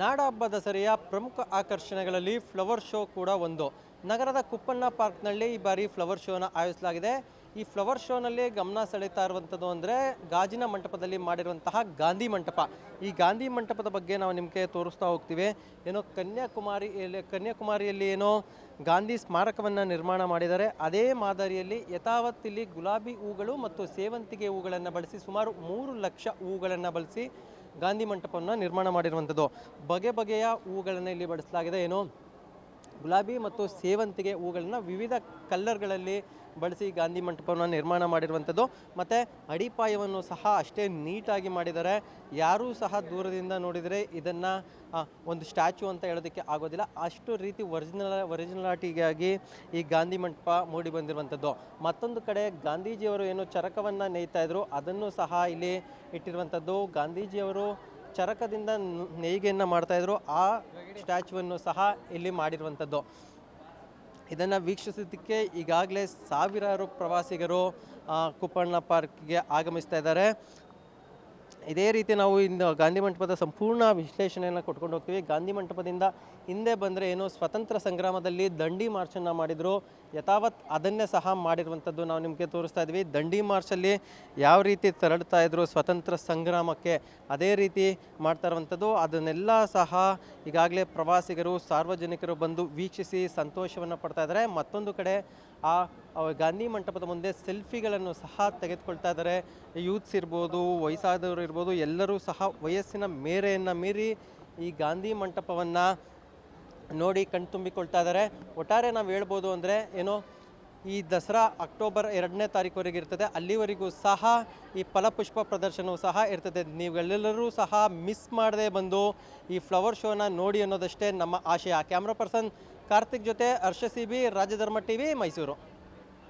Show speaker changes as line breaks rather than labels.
ನಾಡ ಹಬ್ಬ ದಸರೆಯ ಪ್ರಮುಖ ಆಕರ್ಷಣೆಗಳಲ್ಲಿ ಫ್ಲವರ್ ಶೋ ಕೂಡ ಒಂದು. ನಗರದ ಕುಪ್ಪಣ್ಣ ಪಾರ್ಕ್ನಲ್ಲಿ ಈ ಬಾರಿ ಫ್ಲವರ್ ಶೋನ ಆಯೋಜಿಸಲಾಗಿದೆ. ಈ ಫ್ಲವರ್ ಶೋನಲ್ಲಿ ಗಮನ ಸೆಳೀತಾ ಇರುವಂಥದ್ದು ಅಂದರೆ ಗಾಜಿನ ಮಂಟಪದಲ್ಲಿ ಮಾಡಿರುವಂತಹ ಗಾಂಧಿ ಮಂಟಪ. ಈ ಗಾಂಧಿ ಮಂಟಪದ ಬಗ್ಗೆ ನಾವು ನಿಮಗೆ ತೋರಿಸ್ತಾ ಹೋಗ್ತೀವಿ. ಏನೋ ಕನ್ಯಾಕುಮಾರಿಯಲ್ಲಿ ಕನ್ಯಾಕುಮಾರಿಯಲ್ಲಿ ಏನೋ ಗಾಂಧಿ ಸ್ಮಾರಕವನ್ನು ನಿರ್ಮಾಣ ಮಾಡಿದ್ದಾರೆ. ಅದೇ ಮಾದರಿಯಲ್ಲಿ ಯಥಾವತ್ ಇಲ್ಲಿ ಗುಲಾಬಿ ಹೂಗಳು ಮತ್ತು ಸೇವಂತಿಗೆ ಹೂಗಳನ್ನು ಬಳಸಿ ಸುಮಾರು ಮೂರು ಲಕ್ಷ ಹೂಗಳನ್ನು ಬಳಸಿ ಗಾಂಧಿ ಮಂಟಪವನ್ನು ನಿರ್ಮಾಣ ಮಾಡಿರುವಂಥದ್ದು. ಬಗೆ ಬಗೆಯ ಹೂಗಳನ್ನು ಇಲ್ಲಿ ಬಳಸಲಾಗಿದೆ ಏನು? ಗುಲಾಬಿ ಮತ್ತು ಸೇವಂತಿಗೆ ಹೂಗಳನ್ನು ವಿವಿಧ ಕಲ್ಲರ್ಗಳಲ್ಲಿ ಬಳಸಿ ಗಾಂಧಿ ಮಂಟಪವನ್ನು ನಿರ್ಮಾಣ ಮಾಡಿರುವಂಥದ್ದು. ಮತ್ತು ಅಡಿಪಾಯವನ್ನು ಸಹ ಅಷ್ಟೇ ನೀಟಾಗಿ ಮಾಡಿದ್ದಾರೆ. ಯಾರೂ ಸಹ ದೂರದಿಂದ ನೋಡಿದರೆ ಇದನ್ನು ಒಂದು ಸ್ಟ್ಯಾಚು ಅಂತ ಹೇಳೋದಕ್ಕೆ ಆಗೋದಿಲ್ಲ. ಅಷ್ಟು ರೀತಿ ಒರಿಜಿನಲ್, ಒರಿಜಿನಲಾಟಿಗಾಗಿ ಈ ಗಾಂಧಿ ಮಂಟಪ ಮೂಡಿ ಬಂದಿರುವಂಥದ್ದು. ಮತ್ತೊಂದು ಕಡೆ ಗಾಂಧೀಜಿಯವರು ಏನು ಚರಕವನ್ನು ನೇಯ್ತಾ ಇದ್ದರು ಅದನ್ನು ಸಹ ಇಲ್ಲಿ ಇಟ್ಟಿರುವಂಥದ್ದು. ಗಾಂಧೀಜಿಯವರು ಚರಕದಿಂದ ನೇಯ್ಗೆಯನ್ನು ಮಾಡ್ತಾಯಿದ್ರು ಆ ಸ್ಟ್ಯಾಚುವನ್ನು ಸಹ ಇಲ್ಲಿ ಮಾಡಿರುವಂಥದ್ದು. ಇದನ್ನು ವೀಕ್ಷಿಸೋದಕ್ಕೆ ಈಗಾಗಲೇ ಸಾವಿರಾರು ಪ್ರವಾಸಿಗರು ಕುಪ್ಪಣ್ಣ ಪಾರ್ಕ್ಗೆ ಆಗಮಿಸ್ತಾ ಇದ್ದಾರೆ. ಇದೇ ರೀತಿ ನಾವು ಇಂದು ಗಾಂಧಿ ಮಂಟಪದ ಸಂಪೂರ್ಣ ವಿಶ್ಲೇಷಣೆಯನ್ನು ಕೊಟ್ಕೊಂಡು ಹೋಗ್ತೀವಿ. ಗಾಂಧಿ ಮಂಟಪದಿಂದ ಹಿಂದೆ ಬಂದರೆ ಏನು ಸ್ವತಂತ್ರ ಸಂಗ್ರಾಮದಲ್ಲಿ ದಂಡಿ ಮಾರ್ಚನ್ನು ಮಾಡಿದರು. ಯಥಾವತ್ ಅದನ್ನೇ ಸಹ ಮಾಡಿರುವಂಥದ್ದು ನಾವು ನಿಮಗೆ ತೋರಿಸ್ತಾ ಇದ್ವಿ. ದಂಡಿ ಮಾರ್ಚಲ್ಲಿ ಯಾವ ರೀತಿ ತೆರಳ್ತಾ ಇದ್ರು ಸ್ವತಂತ್ರ ಸಂಗ್ರಾಮಕ್ಕೆ ಅದೇ ರೀತಿ ಮಾಡ್ತಾ ಇರುವಂಥದ್ದು. ಅದನ್ನೆಲ್ಲ ಸಹ ಈಗಾಗಲೇ ಪ್ರವಾಸಿಗರು, ಸಾರ್ವಜನಿಕರು ಬಂದು ವೀಕ್ಷಿಸಿ ಸಂತೋಷವನ್ನು ಪಡ್ತಾ ಇದ್ದಾರೆ. ಮತ್ತೊಂದು ಕಡೆ ಆ ಗಾಂಧಿ ಮಂಟಪದ ಮುಂದೆ ಸೆಲ್ಫಿಗಳನ್ನು ಸಹ ತೆಗೆದುಕೊಳ್ತಾ ಇದ್ದಾರೆ. ಯೂತ್ಸ್ ಇರ್ಬೋದು, ವಯಸ್ಸಾದವರು ಇರ್ಬೋದು ಎಲ್ಲರೂ ಸಹ ವಯಸ್ಸಿನ ಮೇರೆಯನ್ನು ಮೀರಿ ಈ ಗಾಂಧಿ ಮಂಟಪವನ್ನು ನೋಡಿ ಕಣ್ತುಂಬಿಕೊಳ್ತಾ ಇದ್ದಾರೆ. ಒಟ್ಟಾರೆ ನಾವು ಹೇಳ್ಬೋದು ಅಂದರೆ ಏನು ಈ ದಸರಾ ಅಕ್ಟೋಬರ್ ಎರಡನೇ ತಾರೀಕುವರೆಗೆ ಇರ್ತದೆ. ಅಲ್ಲಿವರೆಗೂ ಸಹ ಈ ಫಲಪುಷ್ಪ ಪ್ರದರ್ಶನವೂ ಸಹ ಇರ್ತದೆ. ನೀವೆಲ್ಲರೂ ಸಹ ಮಿಸ್ ಮಾಡದೆ ಬಂದು ಈ ಫ್ಲವರ್ ಶೋನ ನೋಡಿ ಅನ್ನೋದಷ್ಟೇ ನಮ್ಮ ಆಶಯ. ಕ್ಯಾಮ್ರಾ ಪರ್ಸನ್ ಕಾರ್ತಿಕ್ ಜೊತೆ Harsha C B, Rajadharma T Mysuru.